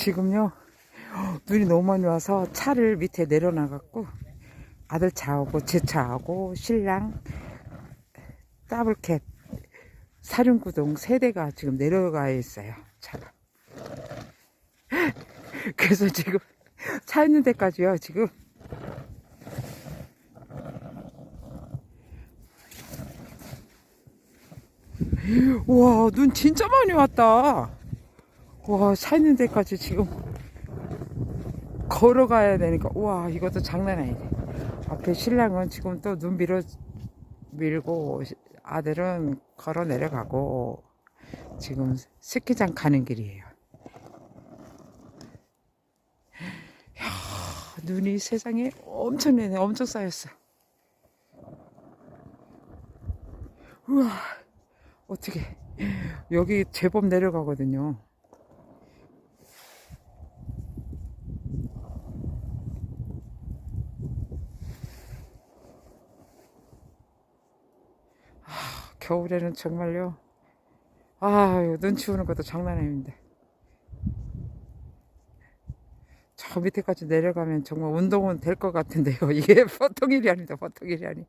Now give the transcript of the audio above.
지금요. 눈이 너무 많이 와서 차를 밑에 내려놔갖고 아들 차하고 제 차하고 신랑 더블캡 사륜구동 세대가 지금 내려가 있어요 차가. 그래서 지금 차 있는 데까지요 지금. 우와 눈 진짜 많이 왔다 와 차 있는 데까지 지금 걸어가야 되니까. 우와 이것도 장난 아니네 앞에 신랑은 지금 또 눈 밀어 밀고 시- 아들은 걸어 내려가고 지금 스키장 가는 길이에요. 야 눈이 세상에 엄청 내네 엄청 쌓였어. 우와 어떻게 여기 제법 내려가거든요 겨울에는 정말요. 아유, 눈 치우는 것도 장난 아닌데. 저 밑에까지 내려가면 정말 운동은 될 것 같은데요. 이게 보통 일이 아니다, 보통 일이 아니.